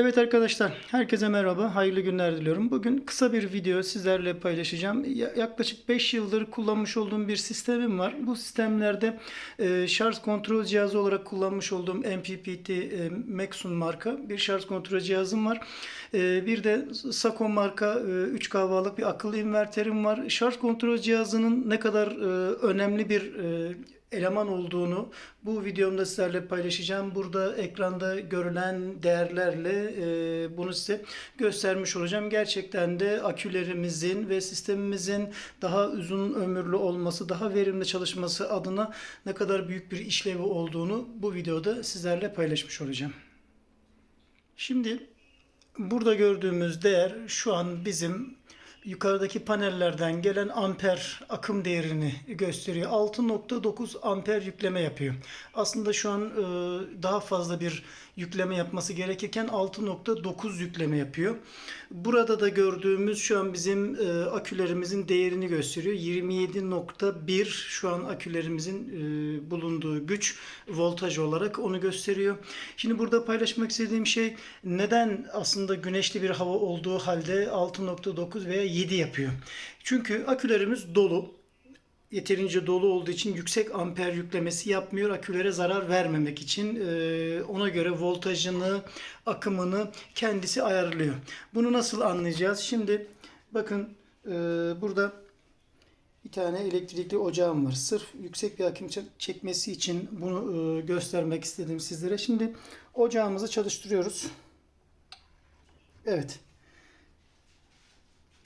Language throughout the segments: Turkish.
Evet arkadaşlar, herkese merhaba, hayırlı günler diliyorum. Bugün kısa bir video sizlerle paylaşacağım. Ya- Yaklaşık 5 yıldır kullanmış olduğum bir sistemim var. Bu sistemlerde e, şarj kontrol cihazı olarak kullanmış olduğum MPPT e, Maxun marka bir şarj kontrol cihazım var. E, bir de Sako marka e, 3 kahvalık bir akıllı inverterim var. Şarj kontrol cihazının ne kadar e, önemli bir e, eleman olduğunu bu videomda sizlerle paylaşacağım. Burada ekranda görülen değerlerle e, bunu size göstermiş olacağım. Gerçekten de akülerimizin ve sistemimizin daha uzun ömürlü olması, daha verimli çalışması adına ne kadar büyük bir işlevi olduğunu bu videoda sizlerle paylaşmış olacağım. Şimdi burada gördüğümüz değer şu an bizim yukarıdaki panellerden gelen amper akım değerini gösteriyor. 6.9 amper yükleme yapıyor. Aslında şu an e, daha fazla bir yükleme yapması gerekirken 6.9 yükleme yapıyor. Burada da gördüğümüz şu an bizim e, akülerimizin değerini gösteriyor. 27.1 şu an akülerimizin e, bulunduğu güç voltaj olarak onu gösteriyor. Şimdi burada paylaşmak istediğim şey neden aslında güneşli bir hava olduğu halde 6.9 veya 7 yapıyor. Çünkü akülerimiz dolu yeterince dolu olduğu için yüksek amper yüklemesi yapmıyor. Akülere zarar vermemek için e, ona göre voltajını, akımını kendisi ayarlıyor. Bunu nasıl anlayacağız? Şimdi bakın e, burada bir tane elektrikli ocağım var. Sırf yüksek bir akım çek- çekmesi için bunu e, göstermek istedim sizlere. Şimdi ocağımızı çalıştırıyoruz. Evet.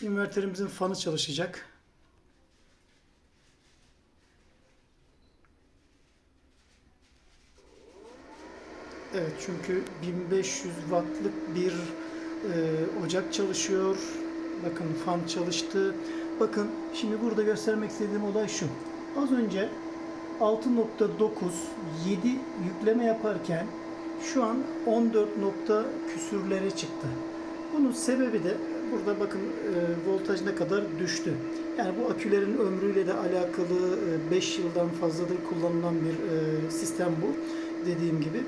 İnverterimizin fanı çalışacak. Evet çünkü 1500 wattlık bir e, ocak çalışıyor. Bakın fan çalıştı. Bakın şimdi burada göstermek istediğim olay şu. Az önce 6.9 7 yükleme yaparken şu an 14 nokta küsürlere çıktı. Bunun sebebi de burada bakın e, voltaj ne kadar düştü. Yani bu akülerin ömrüyle de alakalı 5 yıldan fazladır kullanılan bir e, sistem bu. Dediğim gibi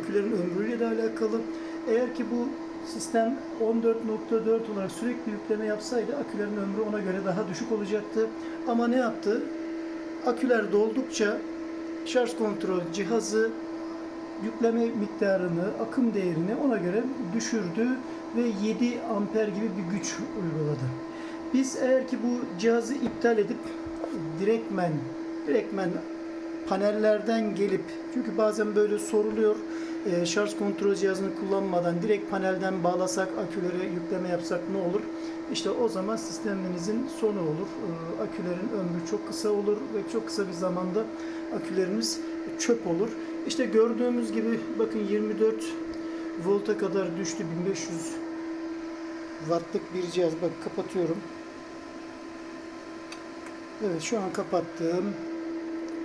akülerin ömrüyle de alakalı. Eğer ki bu sistem 14.4 olarak sürekli yükleme yapsaydı akülerin ömrü ona göre daha düşük olacaktı. Ama ne yaptı? Aküler doldukça şarj kontrol cihazı yükleme miktarını, akım değerini ona göre düşürdü ve 7 amper gibi bir güç uyguladı. Biz eğer ki bu cihazı iptal edip direktmen, direktmen panellerden gelip çünkü bazen böyle soruluyor e, şarj kontrol cihazını kullanmadan direkt panelden bağlasak akülere yükleme yapsak ne olur? İşte o zaman sisteminizin sonu olur. E, akülerin ömrü çok kısa olur ve çok kısa bir zamanda akülerimiz çöp olur. İşte gördüğümüz gibi bakın 24 volta kadar düştü 1500 wattlık bir cihaz. Bak kapatıyorum. Evet şu an kapattım.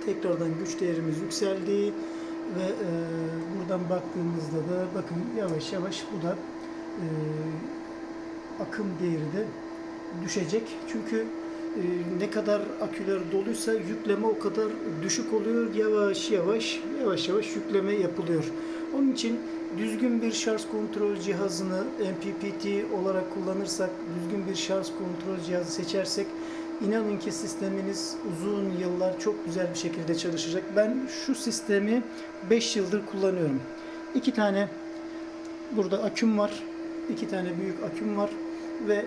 Tekrardan güç değerimiz yükseldi ve e, buradan baktığımızda da bakın yavaş yavaş bu da e, akım değeri de düşecek. Çünkü e, ne kadar aküler doluysa yükleme o kadar düşük oluyor. Yavaş yavaş yavaş yavaş yükleme yapılıyor. Onun için düzgün bir şarj kontrol cihazını MPPT olarak kullanırsak, düzgün bir şarj kontrol cihazı seçersek İnanın ki sisteminiz uzun yıllar çok güzel bir şekilde çalışacak. Ben şu sistemi 5 yıldır kullanıyorum. İki tane burada aküm var. iki tane büyük aküm var ve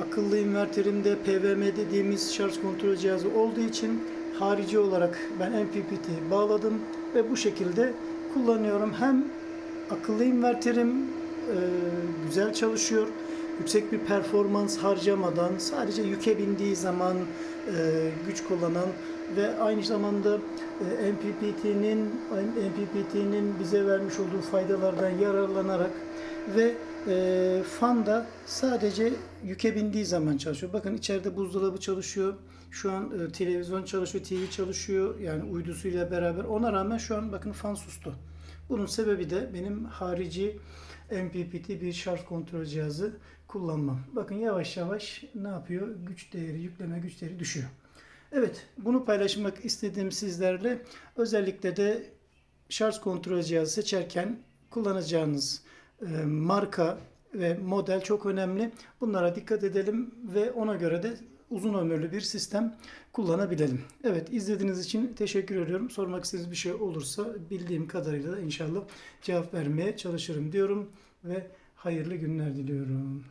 akıllı inverterimde PWM dediğimiz şarj kontrol cihazı olduğu için harici olarak ben MPPT bağladım ve bu şekilde kullanıyorum. Hem akıllı inverterim e, güzel çalışıyor yüksek bir performans harcamadan sadece yüke bindiği zaman e, güç kullanan ve aynı zamanda e, MPPT'nin MPPT'nin bize vermiş olduğu faydalardan yararlanarak ve e, fan da sadece yüke bindiği zaman çalışıyor. Bakın içeride buzdolabı çalışıyor. Şu an e, televizyon çalışıyor, TV çalışıyor. Yani uydusuyla beraber. Ona rağmen şu an bakın fan sustu. Bunun sebebi de benim harici MPPT bir şarj kontrol cihazı kullanmam. Bakın yavaş yavaş ne yapıyor? Güç değeri, yükleme güç değeri düşüyor. Evet, bunu paylaşmak istediğim sizlerle özellikle de şarj kontrol cihazı seçerken kullanacağınız marka ve model çok önemli. Bunlara dikkat edelim ve ona göre de uzun ömürlü bir sistem kullanabilelim. Evet izlediğiniz için teşekkür ediyorum. Sormak istediğiniz bir şey olursa bildiğim kadarıyla da inşallah cevap vermeye çalışırım diyorum ve hayırlı günler diliyorum.